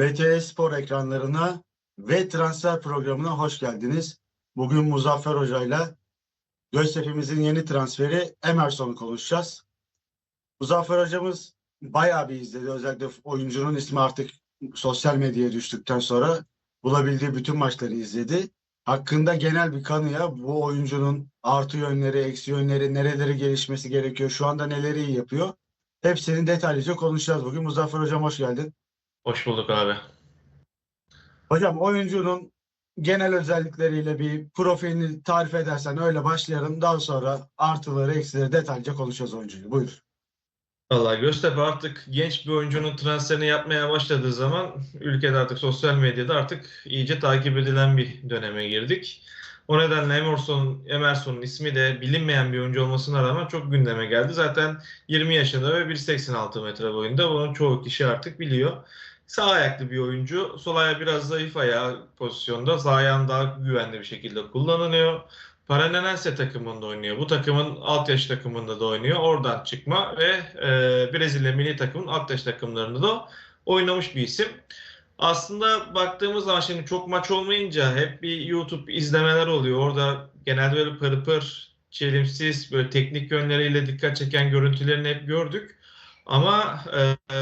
VTR Spor ekranlarına ve transfer programına hoş geldiniz. Bugün Muzaffer Hoca'yla Göztepe'mizin yeni transferi Emerson'u konuşacağız. Muzaffer Hocamız bayağı bir izledi. Özellikle oyuncunun ismi artık sosyal medyaya düştükten sonra bulabildiği bütün maçları izledi. Hakkında genel bir kanıya bu oyuncunun artı yönleri, eksi yönleri, nereleri gelişmesi gerekiyor, şu anda neleri yapıyor. Hepsini detaylıca konuşacağız bugün. Muzaffer Hocam hoş geldin. Hoş bulduk abi. Hocam oyuncunun genel özellikleriyle bir profilini tarif edersen öyle başlayalım. Daha sonra artıları, eksileri detaylıca konuşacağız oyuncuyu. Buyur. Vallahi Göztepe artık genç bir oyuncunun transferini yapmaya başladığı zaman ülkede artık sosyal medyada artık iyice takip edilen bir döneme girdik. O nedenle Emerson, Emerson'un ismi de bilinmeyen bir oyuncu olmasına rağmen çok gündeme geldi. Zaten 20 yaşında ve 1.86 metre boyunda bunu çoğu kişi artık biliyor. Sağ ayaklı bir oyuncu. Sol ayağı biraz zayıf ayağı pozisyonda. Sağ ayağın daha güvenli bir şekilde kullanılıyor. Paranense takımında oynuyor. Bu takımın alt yaş takımında da oynuyor. Oradan çıkma ve e, Brezilya milli takımın alt yaş takımlarında da oynamış bir isim. Aslında baktığımız zaman şimdi çok maç olmayınca hep bir YouTube izlemeler oluyor. Orada genelde böyle pır pır, çelimsiz, böyle teknik yönleriyle dikkat çeken görüntülerini hep gördük. Ama e, e,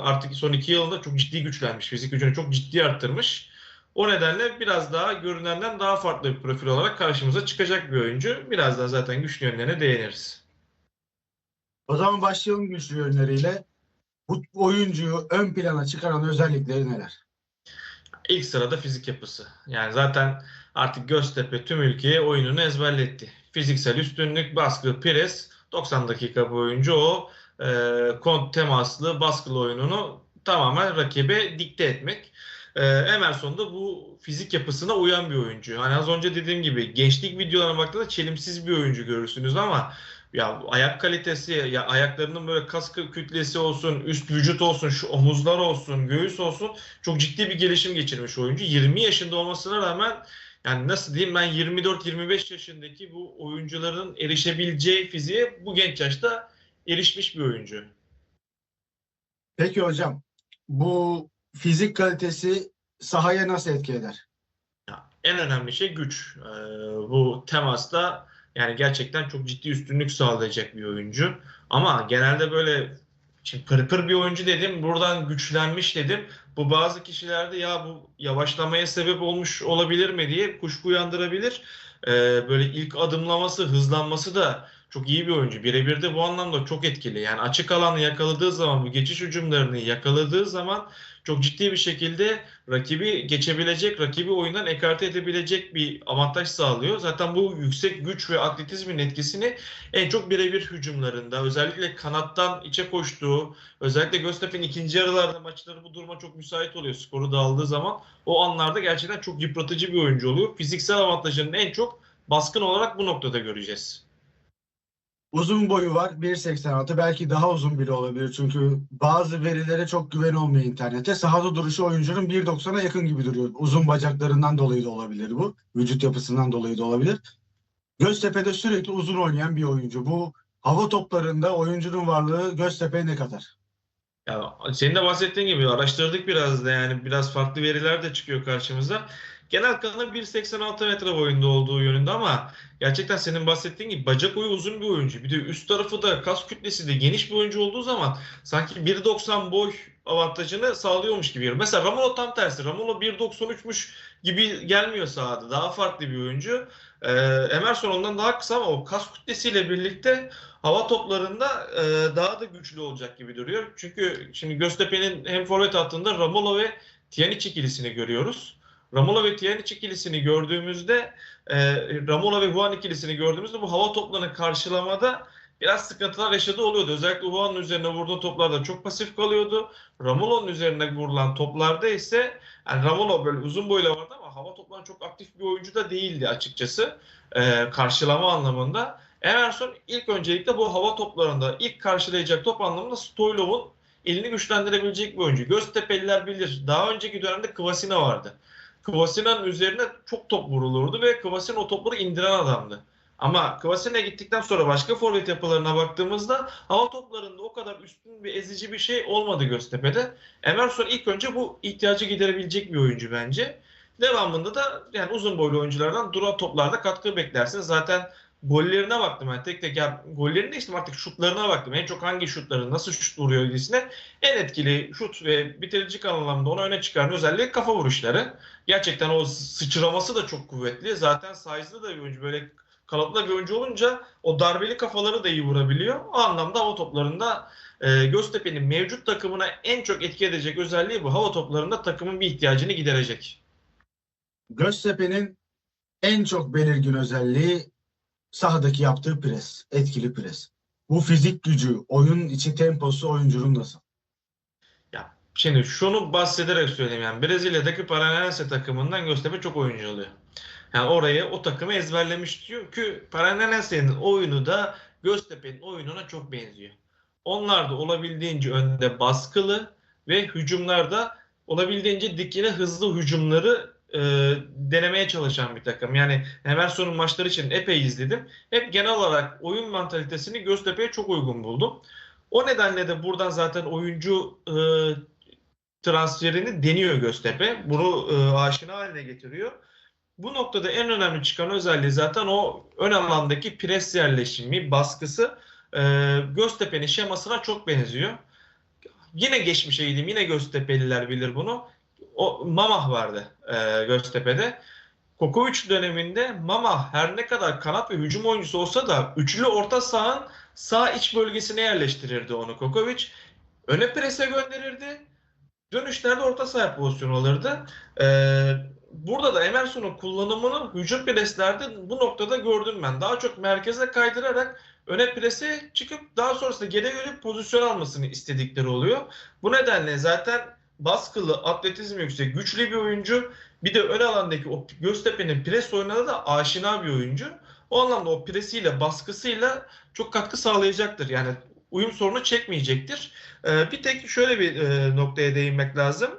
artık son iki yılda çok ciddi güçlenmiş. Fizik gücünü çok ciddi arttırmış. O nedenle biraz daha görünenden daha farklı bir profil olarak karşımıza çıkacak bir oyuncu. Birazdan zaten güçlü yönlerine değiniriz. O zaman başlayalım güçlü yönleriyle. Bu oyuncuyu ön plana çıkaran özellikleri neler? İlk sırada fizik yapısı. Yani zaten artık Göztepe tüm ülkeye oyununu ezberletti. Fiziksel üstünlük, baskı, pres 90 dakika boyunca o kont temaslı baskılı oyununu tamamen rakibe dikte etmek. E, Emerson da bu fizik yapısına uyan bir oyuncu. Hani az önce dediğim gibi gençlik videolarına baktığında çelimsiz bir oyuncu görürsünüz ama ya ayak kalitesi, ya ayaklarının böyle kas kütlesi olsun, üst vücut olsun, şu omuzlar olsun, göğüs olsun çok ciddi bir gelişim geçirmiş oyuncu. 20 yaşında olmasına rağmen yani nasıl diyeyim ben 24-25 yaşındaki bu oyuncuların erişebileceği fiziğe bu genç yaşta erişmiş bir oyuncu. Peki hocam bu fizik kalitesi sahaya nasıl etki eder? En önemli şey güç. Ee, bu temasta yani gerçekten çok ciddi üstünlük sağlayacak bir oyuncu. Ama genelde böyle şimdi pırpır bir oyuncu dedim. Buradan güçlenmiş dedim. Bu bazı kişilerde ya bu yavaşlamaya sebep olmuş olabilir mi diye kuşku uyandırabilir. Ee, böyle ilk adımlaması, hızlanması da çok iyi bir oyuncu. Birebir de bu anlamda çok etkili. Yani açık alanı yakaladığı zaman, bu geçiş hücumlarını yakaladığı zaman çok ciddi bir şekilde rakibi geçebilecek, rakibi oyundan ekarte edebilecek bir avantaj sağlıyor. Zaten bu yüksek güç ve atletizmin etkisini en çok birebir hücumlarında, özellikle kanattan içe koştuğu, özellikle Göztepe'nin ikinci yarılarda maçları bu duruma çok müsait oluyor skoru dağıldığı zaman. O anlarda gerçekten çok yıpratıcı bir oyuncu oluyor. Fiziksel avantajının en çok baskın olarak bu noktada göreceğiz. Uzun boyu var 1.86 belki daha uzun bile olabilir çünkü bazı verilere çok güven olmuyor internete. Sahada duruşu oyuncunun 1.90'a yakın gibi duruyor. Uzun bacaklarından dolayı da olabilir bu. Vücut yapısından dolayı da olabilir. Göztepe'de sürekli uzun oynayan bir oyuncu. Bu hava toplarında oyuncunun varlığı Göztepe'ye ne kadar? Ya senin de bahsettiğin gibi araştırdık biraz da yani biraz farklı veriler de çıkıyor karşımıza. Genel kanı 1.86 metre boyunda olduğu yönünde ama gerçekten senin bahsettiğin gibi bacak boyu uzun bir oyuncu. Bir de üst tarafı da kas kütlesi de geniş bir oyuncu olduğu zaman sanki 1.90 boy avantajını sağlıyormuş gibi. Mesela Ramono tam tersi. Ramono 1.93'müş gibi gelmiyor sahada. Daha farklı bir oyuncu. Ee, Emerson ondan daha kısa ama o kas kütlesiyle birlikte hava toplarında e, daha da güçlü olacak gibi duruyor. Çünkü şimdi Göztepe'nin hem forvet hattında Ramola ve Tiyanic ikilisini görüyoruz. Ramola ve Tiyanic ikilisini gördüğümüzde e, Ramola ve Huan ikilisini gördüğümüzde bu hava toplarını karşılamada biraz sıkıntılar yaşadığı oluyordu. Özellikle Huan'ın üzerine vurduğu toplarda çok pasif kalıyordu. Ramola'nın üzerine vurulan toplarda ise yani Ramola böyle uzun boyla vardı ama hava toplarında çok aktif bir oyuncu da değildi açıkçası. E, karşılama anlamında. Emerson ilk öncelikle bu hava toplarında ilk karşılayacak top anlamında Stoylov'un elini güçlendirebilecek bir oyuncu. Göztepe'liler bilir. Daha önceki dönemde Kvasina vardı. Kvasina'nın üzerine çok top vurulurdu ve Kvasina o topları indiren adamdı. Ama Kvasine gittikten sonra başka forvet yapılarına baktığımızda hava toplarında o kadar üstün ve ezici bir şey olmadı Göztepe'de. Emerson ilk önce bu ihtiyacı giderebilecek bir oyuncu bence. Devamında da yani uzun boylu oyunculardan duran toplarda katkı beklersin. Zaten gollerine baktım ben tek tek. Ya, gollerine işte artık şutlarına baktım. En çok hangi şutları nasıl şut vuruyor ilgisine. En etkili şut ve bitirici anlamda onu öne çıkaran özelliği kafa vuruşları. Gerçekten o sıçraması da çok kuvvetli. Zaten size'lı da bir oyuncu. Böyle kalıplı bir oyuncu olunca o darbeli kafaları da iyi vurabiliyor. O anlamda hava toplarında e, Göztepe'nin mevcut takımına en çok etki edecek özelliği bu. Hava toplarında takımın bir ihtiyacını giderecek. Göztepe'nin en çok belirgin özelliği sahadaki yaptığı pres, etkili pres. Bu fizik gücü, oyun içi temposu oyuncunun nasıl? Ya şimdi şunu bahsederek söyleyeyim yani Brezilya'daki Paranense takımından Göztepe çok oyuncu alıyor. Yani orayı o takımı ezberlemiş çünkü Paranense'nin oyunu da Göztepe'nin oyununa çok benziyor. Onlar da olabildiğince önde baskılı ve hücumlarda olabildiğince dikine hızlı hücumları e, denemeye çalışan bir takım. Yani Emerson'un maçları için epey izledim. Hep genel olarak oyun mantalitesini Göztepe'ye çok uygun buldum. O nedenle de buradan zaten oyuncu e, transferini deniyor Göztepe. Bunu e, aşina haline getiriyor. Bu noktada en önemli çıkan özelliği zaten o ön alandaki pres yerleşimi, baskısı e, Göztepe'nin şemasına çok benziyor. Yine geçmişe gideyim, yine Göztepe'liler bilir bunu. O Mamah vardı e, Göztepe'de. Kokovic döneminde Mama her ne kadar kanat ve hücum oyuncusu olsa da üçlü orta sahanın sağ iç bölgesine yerleştirirdi onu Kokovic. Öne prese gönderirdi. Dönüşlerde orta saha pozisyonu alırdı. Ee, burada da Emerson'un kullanımını hücum preslerde bu noktada gördüm ben. Daha çok merkeze kaydırarak öne prese çıkıp daha sonrasında geri gelip pozisyon almasını istedikleri oluyor. Bu nedenle zaten baskılı, atletizm yüksek, güçlü bir oyuncu. Bir de ön alandaki o Göztepe'nin pres oyununa da aşina bir oyuncu. O anlamda o presiyle, baskısıyla çok katkı sağlayacaktır. Yani uyum sorunu çekmeyecektir. Ee, bir tek şöyle bir e, noktaya değinmek lazım.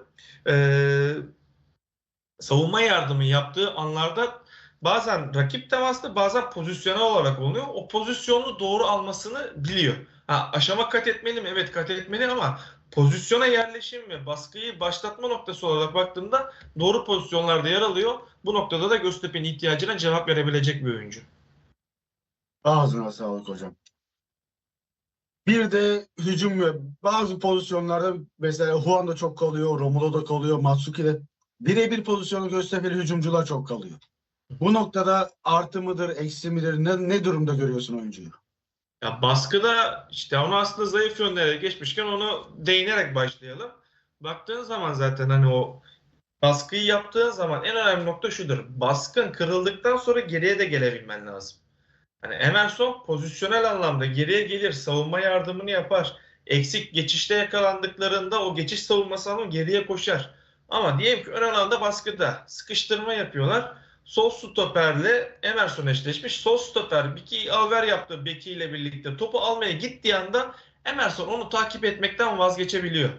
Ee, savunma yardımı yaptığı anlarda bazen rakip temaslı bazen pozisyonel olarak oluyor. O pozisyonu doğru almasını biliyor. Ha, aşama kat etmeli mi? Evet kat etmeli ama pozisyona yerleşim ve baskıyı başlatma noktası olarak baktığımda doğru pozisyonlarda yer alıyor. Bu noktada da Göztepe'nin ihtiyacına cevap verebilecek bir oyuncu. Ağzına sağlık hocam. Bir de hücum ve bazı pozisyonlarda mesela Juan da çok kalıyor, Romulo da kalıyor, Matsuki de birebir pozisyonu Göztepe'li hücumcular çok kalıyor. Bu noktada artı mıdır, eksi midir? Ne, ne durumda görüyorsun oyuncuyu? Ya baskıda işte onu aslında zayıf yönlere geçmişken onu değinerek başlayalım. Baktığın zaman zaten hani o baskıyı yaptığın zaman en önemli nokta şudur. Baskın kırıldıktan sonra geriye de gelebilmen lazım. Hani Emerson pozisyonel anlamda geriye gelir, savunma yardımını yapar. Eksik geçişte yakalandıklarında o geçiş savunması ama geriye koşar. Ama diyelim ki ön alanda baskıda sıkıştırma yapıyorlar. Sol stoperle Emerson eşleşmiş. Sol stoper Beki Alver yaptığı Beki ile birlikte topu almaya gittiği anda Emerson onu takip etmekten vazgeçebiliyor.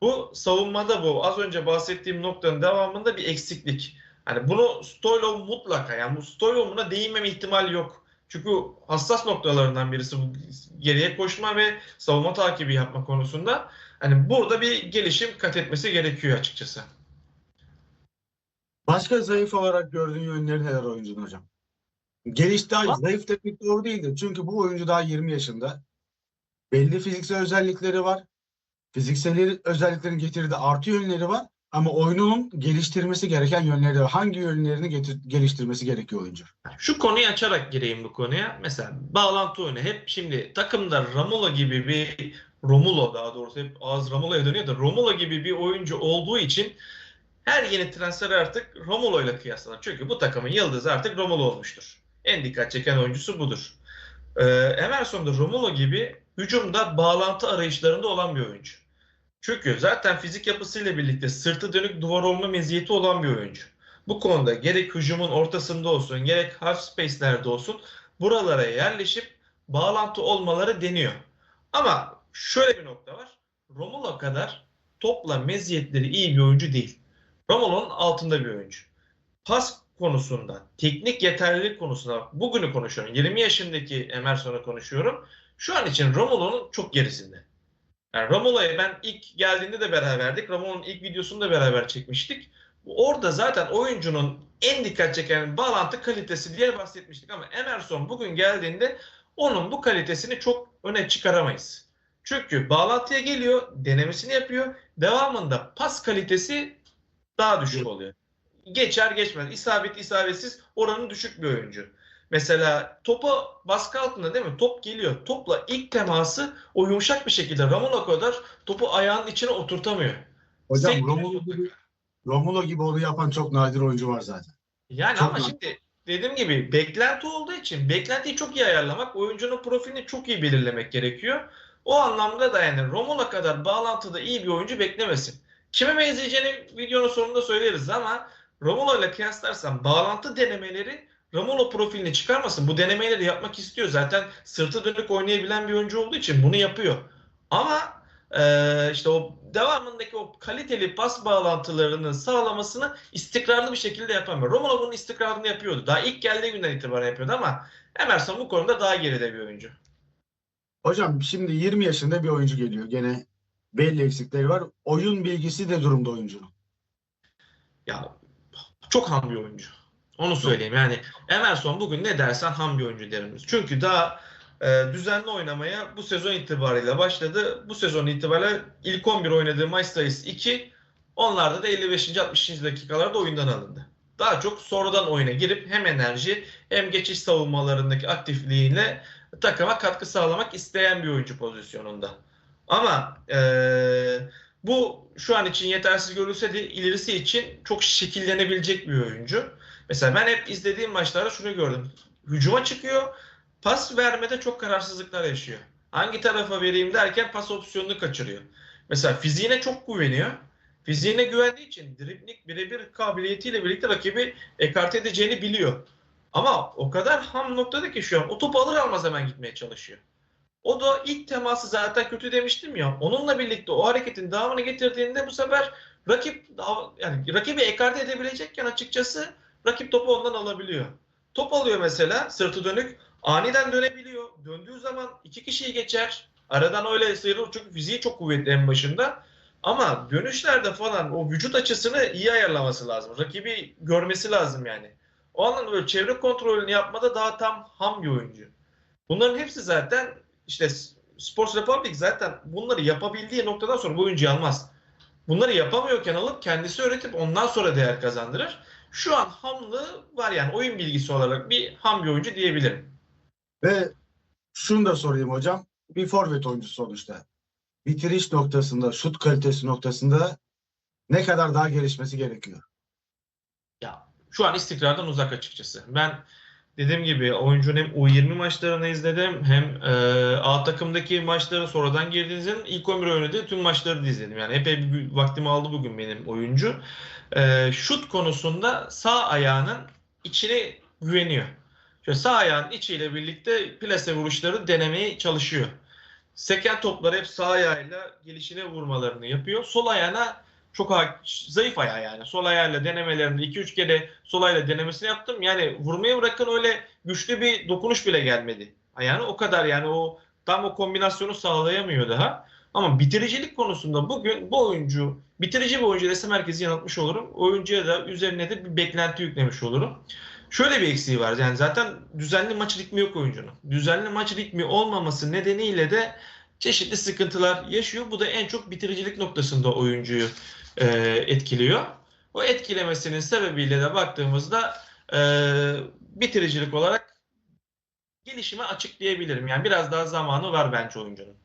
Bu savunmada bu. Az önce bahsettiğim noktanın devamında bir eksiklik. Hani bunu Stoylov mutlaka yani bu Stoylov'un buna değinmeme ihtimali yok. Çünkü hassas noktalarından birisi bu geriye koşma ve savunma takibi yapma konusunda. Hani burada bir gelişim kat etmesi gerekiyor açıkçası. Başka zayıf olarak gördüğün yönleri neler oyuncunun hocam? Gelişti, zayıf demek doğru değildir. Çünkü bu oyuncu daha 20 yaşında. Belli fiziksel özellikleri var. Fiziksel özelliklerin getirdiği artı yönleri var. Ama oyununun geliştirmesi gereken yönleri var. Hangi yönlerini getir- geliştirmesi gerekiyor oyuncu? Şu konuyu açarak gireyim bu konuya. Mesela bağlantı oyunu hep şimdi takımda Romulo gibi bir Romulo daha doğrusu hep ağız Romulo'ya dönüyor da Romulo gibi bir oyuncu olduğu için her yeni transfer artık Romulo ile kıyaslanır. Çünkü bu takımın yıldızı artık Romulo olmuştur. En dikkat çeken oyuncusu budur. Ee, Emerson da Romulo gibi hücumda bağlantı arayışlarında olan bir oyuncu. Çünkü zaten fizik yapısıyla birlikte sırtı dönük duvar olma meziyeti olan bir oyuncu. Bu konuda gerek hücumun ortasında olsun gerek half space'lerde olsun buralara yerleşip bağlantı olmaları deniyor. Ama şöyle bir nokta var. Romulo kadar topla meziyetleri iyi bir oyuncu değil. Romulo'nun altında bir oyuncu. Pas konusunda, teknik yeterlilik konusunda bugünü konuşuyorum. 20 yaşındaki Emerson'u konuşuyorum. Şu an için Romulo'nun çok gerisinde. Yani Romulo'ya ben ilk geldiğinde de beraberdik. Romulo'nun ilk videosunu da beraber çekmiştik. Orada zaten oyuncunun en dikkat çeken bağlantı kalitesi diye bahsetmiştik ama Emerson bugün geldiğinde onun bu kalitesini çok öne çıkaramayız. Çünkü bağlantıya geliyor, denemesini yapıyor. Devamında pas kalitesi daha düşük oluyor. Geçer geçmez. İsabet isabetsiz oranı düşük bir oyuncu. Mesela topa baskı altında değil mi? Top geliyor. Topla ilk teması o yumuşak bir şekilde Ramona kadar topu ayağının içine oturtamıyor. Hocam Sektiriyor Romulo gibi, Romulo gibi onu yapan çok nadir oyuncu var zaten. Yani Çok ama iyi. şimdi dediğim gibi beklenti olduğu için beklentiyi çok iyi ayarlamak, oyuncunun profilini çok iyi belirlemek gerekiyor. O anlamda da yani Romulo kadar bağlantıda iyi bir oyuncu beklemesin. Kime benzeyeceğini videonun sonunda söyleriz ama Romulo ile kıyaslarsan bağlantı denemeleri Romulo profilini çıkarmasın. Bu denemeleri yapmak istiyor. Zaten sırtı dönük oynayabilen bir oyuncu olduğu için bunu yapıyor. Ama eee, işte o devamındaki o kaliteli pas bağlantılarının sağlamasını istikrarlı bir şekilde yapamıyor. Romulo bunun istikrarını yapıyordu. Daha ilk geldiği günden itibaren yapıyordu ama Emerson bu konuda daha geride bir oyuncu. Hocam şimdi 20 yaşında bir oyuncu geliyor. Gene belli eksikleri var. Oyun bilgisi de durumda oyuncunun. Ya çok ham bir oyuncu. Onu söyleyeyim. Yani Emerson bugün ne dersen ham bir oyuncu derim. biz. Çünkü daha e, düzenli oynamaya bu sezon itibariyle başladı. Bu sezon itibariyle ilk 11 oynadığı maç sayısı 2. Onlarda da 55. 60. dakikalarda oyundan alındı. Daha çok sonradan oyuna girip hem enerji hem geçiş savunmalarındaki aktifliğiyle takıma katkı sağlamak isteyen bir oyuncu pozisyonunda. Ama eee bu şu an için yetersiz görülse de ilerisi için çok şekillenebilecek bir oyuncu. Mesela ben hep izlediğim maçlarda şunu gördüm. Hücuma çıkıyor, pas vermede çok kararsızlıklar yaşıyor. Hangi tarafa vereyim derken pas opsiyonunu kaçırıyor. Mesela fiziğine çok güveniyor. Fiziğine güvendiği için dribling birebir kabiliyetiyle birlikte rakibi ekarte edeceğini biliyor. Ama o kadar ham noktada ki şu an o topu alır almaz hemen gitmeye çalışıyor. O da ilk teması zaten kötü demiştim ya. Onunla birlikte o hareketin devamını getirdiğinde bu sefer rakip yani rakibi ekarte edebilecekken açıkçası rakip topu ondan alabiliyor. Top alıyor mesela sırtı dönük aniden dönebiliyor. Döndüğü zaman iki kişiyi geçer. Aradan öyle sıyrılır çünkü fiziği çok kuvvetli en başında. Ama dönüşlerde falan o vücut açısını iyi ayarlaması lazım. Rakibi görmesi lazım yani. O anlamda böyle çevre kontrolünü yapmada daha tam ham bir oyuncu. Bunların hepsi zaten işte Sports Republic zaten bunları yapabildiği noktadan sonra bu oyuncuyu almaz. Bunları yapamıyorken alıp kendisi öğretip ondan sonra değer kazandırır. Şu an hamlığı var yani oyun bilgisi olarak bir ham bir oyuncu diyebilirim. Ve şunu da sorayım hocam. Bir forvet oyuncusu sonuçta. Bitiriş noktasında, şut kalitesi noktasında ne kadar daha gelişmesi gerekiyor? Ya şu an istikrardan uzak açıkçası. Ben dediğim gibi oyuncunun hem U20 maçlarını izledim hem e, A takımdaki maçları sonradan girdiğinizin ilk 11 oynadığı tüm maçları da izledim. Yani epey bir vaktimi aldı bugün benim oyuncu. E, şut konusunda sağ ayağının içine güveniyor. Şöyle sağ ayağın içiyle birlikte plase vuruşları denemeye çalışıyor. Seken topları hep sağ ayağıyla gelişine vurmalarını yapıyor. Sol ayağına çok zayıf ayağı yani. Sol ayağıyla denemelerinde 2-3 kere sol ayağıyla denemesini yaptım. Yani vurmayı bırakın öyle güçlü bir dokunuş bile gelmedi. Yani o kadar yani o tam o kombinasyonu sağlayamıyor daha. Ama bitiricilik konusunda bugün bu oyuncu bitirici bir oyuncu desem herkesi yanıltmış olurum. Oyuncuya da üzerine de bir beklenti yüklemiş olurum. Şöyle bir eksiği var. Yani zaten düzenli maç ritmi yok oyuncunun. Düzenli maç ritmi olmaması nedeniyle de çeşitli sıkıntılar yaşıyor. Bu da en çok bitiricilik noktasında oyuncuyu e, etkiliyor. O etkilemesinin sebebiyle de baktığımızda e, bitiricilik olarak gelişime açık diyebilirim. Yani biraz daha zamanı var bence oyuncunun.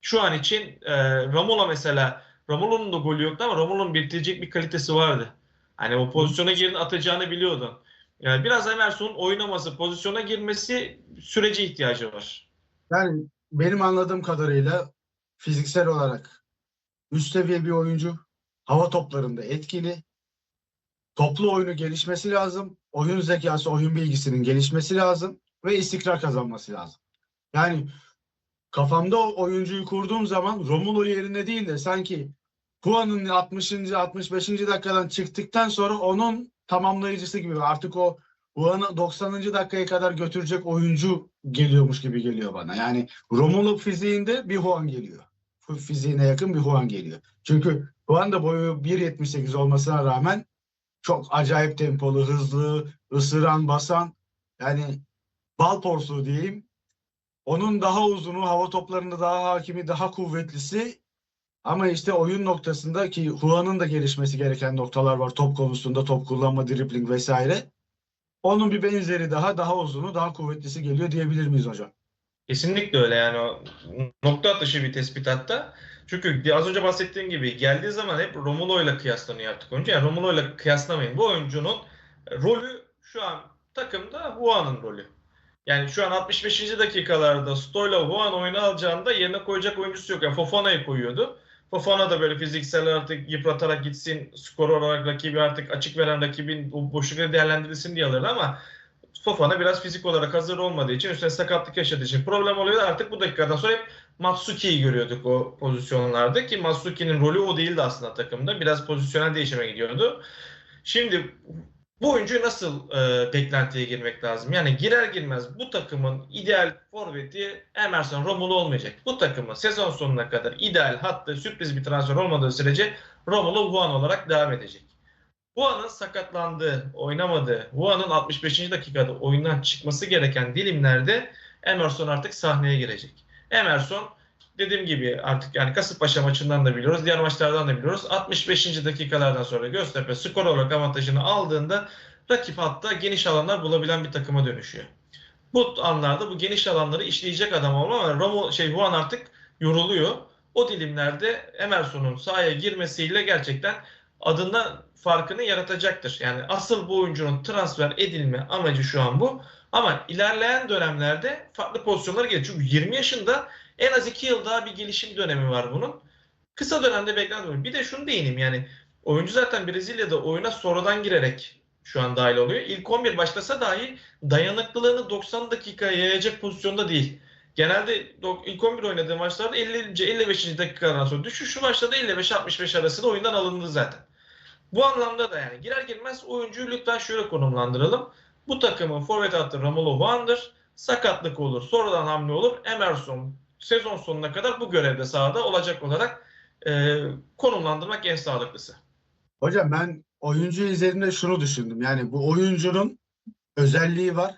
Şu an için e, Romulo mesela Romulo'nun da golü yoktu ama Romulo'nun bitirecek bir kalitesi vardı. Hani o pozisyona girin atacağını biliyordun. Yani biraz Emerson'un oynaması, pozisyona girmesi sürece ihtiyacı var. Yani benim anladığım kadarıyla fiziksel olarak üst seviye bir oyuncu. Hava toplarında etkili. Toplu oyunu gelişmesi lazım. Oyun zekası, oyun bilgisinin gelişmesi lazım. Ve istikrar kazanması lazım. Yani kafamda oyuncuyu kurduğum zaman Romulo yerine değil de sanki Kuan'ın 60. 65. dakikadan çıktıktan sonra onun tamamlayıcısı gibi. Artık o Juan'ı 90. dakikaya kadar götürecek oyuncu geliyormuş gibi geliyor bana. Yani Romulo fiziğinde bir Juan geliyor. Fiziğine yakın bir Juan geliyor. Çünkü Juan da boyu 1.78 olmasına rağmen çok acayip tempolu, hızlı, ısıran, basan yani bal porsuğu diyeyim. Onun daha uzunu, hava toplarında daha hakimi, daha kuvvetlisi ama işte oyun noktasında ki Juan'ın da gelişmesi gereken noktalar var. Top konusunda, top kullanma, dribbling vesaire. Onun bir benzeri daha, daha uzunu, daha kuvvetlisi geliyor diyebilir miyiz hocam? Kesinlikle öyle yani nokta atışı bir tespit hatta. Çünkü az önce bahsettiğim gibi geldiği zaman hep Romulo ile kıyaslanıyor artık oyuncu. Yani Romulo ile kıyaslamayın. Bu oyuncunun rolü şu an takımda Juan'ın rolü. Yani şu an 65. dakikalarda Stoyla Juan oyunu alacağında yerine koyacak oyuncusu yok. Yani Fofana'yı koyuyordu. Fofana da böyle fiziksel artık yıpratarak gitsin, skor olarak rakibi artık açık veren rakibin o boşlukları değerlendirilsin diye alırdı ama Fofana biraz fizik olarak hazır olmadığı için üstüne sakatlık yaşadığı için problem oluyor. Artık bu dakikadan sonra hep Matsuki'yi görüyorduk o pozisyonlarda ki Matsuki'nin rolü o değildi aslında takımda. Biraz pozisyonel değişime gidiyordu. Şimdi bu oyuncuyu nasıl e, beklentiye girmek lazım? Yani girer girmez bu takımın ideal forveti Emerson Romulo olmayacak. Bu takımın sezon sonuna kadar ideal hatta sürpriz bir transfer olmadığı sürece Romulo Juan olarak devam edecek. Juan'ın sakatlandığı, oynamadığı, Juan'ın 65. dakikada oyundan çıkması gereken dilimlerde Emerson artık sahneye girecek. Emerson dediğim gibi artık yani Kasımpaşa maçından da biliyoruz, diğer maçlardan da biliyoruz. 65. dakikalardan sonra Göztepe skor olarak avantajını aldığında rakip hatta geniş alanlar bulabilen bir takıma dönüşüyor. Bu anlarda bu geniş alanları işleyecek adam olma ama Romo, şey Juan artık yoruluyor. O dilimlerde Emerson'un sahaya girmesiyle gerçekten adından farkını yaratacaktır. Yani asıl bu oyuncunun transfer edilme amacı şu an bu. Ama ilerleyen dönemlerde farklı pozisyonlara gelir. Çünkü 20 yaşında en az 2 yıl daha bir gelişim dönemi var bunun. Kısa dönemde beklenti Bir de şunu değineyim yani oyuncu zaten Brezilya'da oyuna sonradan girerek şu an dahil oluyor. İlk 11 başlasa dahi dayanıklılığını 90 dakikaya yayacak pozisyonda değil. Genelde ilk 11 oynadığı maçlarda 50. 55. dakikadan sonra düşüşü başladı 55-65 arasında oyundan alındı zaten. Bu anlamda da yani girer girmez oyuncuyu lütfen şöyle konumlandıralım. Bu takımın forvet hattı Romulo Van'dır. Sakatlık olur, sonradan hamle olur. Emerson sezon sonuna kadar bu görevde sahada olacak olarak e, konumlandırmak en sağlıklısı. Hocam ben oyuncu izlediğimde şunu düşündüm. Yani bu oyuncunun özelliği var.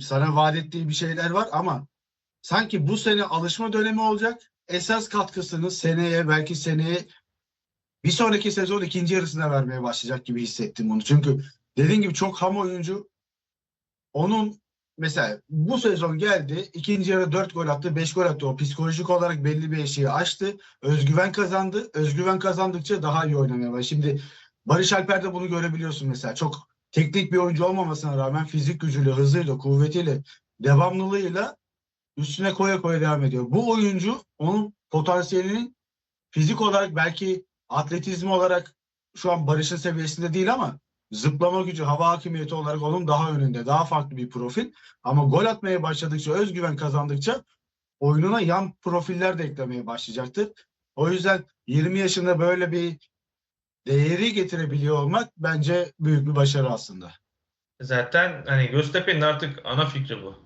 Sana vaat ettiği bir şeyler var ama sanki bu sene alışma dönemi olacak. Esas katkısını seneye belki seneye bir sonraki sezon ikinci yarısına vermeye başlayacak gibi hissettim onu. Çünkü dediğim gibi çok ham oyuncu. Onun mesela bu sezon geldi. ikinci yarı 4 gol attı, 5 gol attı. O psikolojik olarak belli bir eşiği aştı. Özgüven kazandı. Özgüven kazandıkça daha iyi oynamaya başladı. Şimdi Barış Alper'de bunu görebiliyorsun mesela. Çok teknik bir oyuncu olmamasına rağmen fizik gücüyle, hızıyla, kuvvetiyle, devamlılığıyla üstüne koya koya devam ediyor. Bu oyuncu onun potansiyelinin fizik olarak belki atletizm olarak şu an Barış'ın seviyesinde değil ama zıplama gücü, hava hakimiyeti olarak onun daha önünde, daha farklı bir profil. Ama gol atmaya başladıkça, özgüven kazandıkça oyununa yan profiller de eklemeye başlayacaktır. O yüzden 20 yaşında böyle bir değeri getirebiliyor olmak bence büyük bir başarı aslında. Zaten hani Göztepe'nin artık ana fikri bu.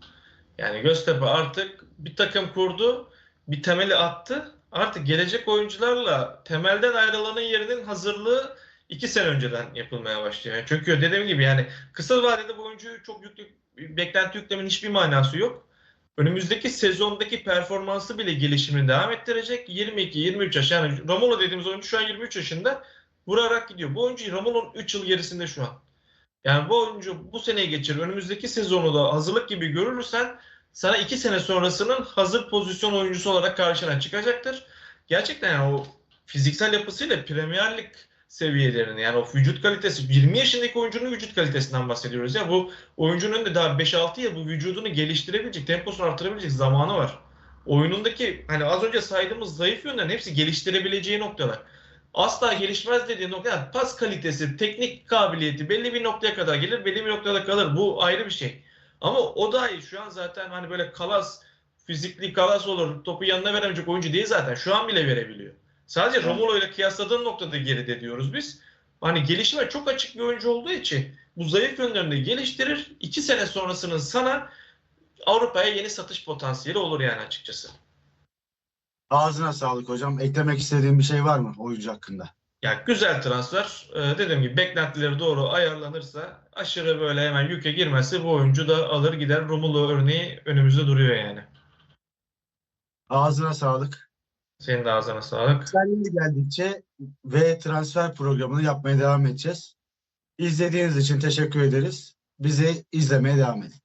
Yani Göztepe artık bir takım kurdu, bir temeli attı. Artık gelecek oyuncularla temelden ayrılanın yerinin hazırlığı iki sene önceden yapılmaya başlıyor. Çünkü dediğim gibi yani kısa vadede bu oyuncuyu çok yüklü beklenti yüklemenin hiçbir manası yok. Önümüzdeki sezondaki performansı bile gelişimini devam ettirecek. 22-23 yaş yani Romulo dediğimiz oyuncu şu an 23 yaşında vurarak gidiyor. Bu oyuncu Romulo'nun 3 yıl gerisinde şu an. Yani bu oyuncu bu seneyi geçirir. Önümüzdeki sezonu da hazırlık gibi görürsen sana 2 sene sonrasının hazır pozisyon oyuncusu olarak karşına çıkacaktır. Gerçekten yani o fiziksel yapısıyla Premier Lig seviyelerini yani o vücut kalitesi 20 yaşındaki oyuncunun vücut kalitesinden bahsediyoruz ya bu oyuncunun da daha 5-6 yıl bu vücudunu geliştirebilecek, temposunu artırabilecek zamanı var. Oyunundaki hani az önce saydığımız zayıf yönlerin hepsi geliştirebileceği noktalar. Asla gelişmez dediği nokta yani pas kalitesi, teknik kabiliyeti belli bir noktaya kadar gelir, belli bir noktada kalır. Bu ayrı bir şey. Ama o dahi şu an zaten hani böyle kalas, fizikli kalas olur, topu yanına veremeyecek oyuncu değil zaten. Şu an bile verebiliyor. Sadece Romulo ile kıyasladığın noktada geride diyoruz biz. Hani gelişime çok açık bir oyuncu olduğu için bu zayıf yönlerini geliştirir. iki sene sonrasının sana Avrupa'ya yeni satış potansiyeli olur yani açıkçası. Ağzına sağlık hocam. Eklemek istediğin bir şey var mı oyuncu hakkında? Ya güzel transfer. Ee, dediğim gibi beklentileri doğru ayarlanırsa aşırı böyle hemen yüke girmezse bu oyuncu da alır gider. Romulo örneği önümüzde duruyor yani. Ağzına sağlık. Senin de ağzına sağlık. Güzelliği geldikçe ve transfer programını yapmaya devam edeceğiz. İzlediğiniz için teşekkür ederiz. Bizi izlemeye devam edin.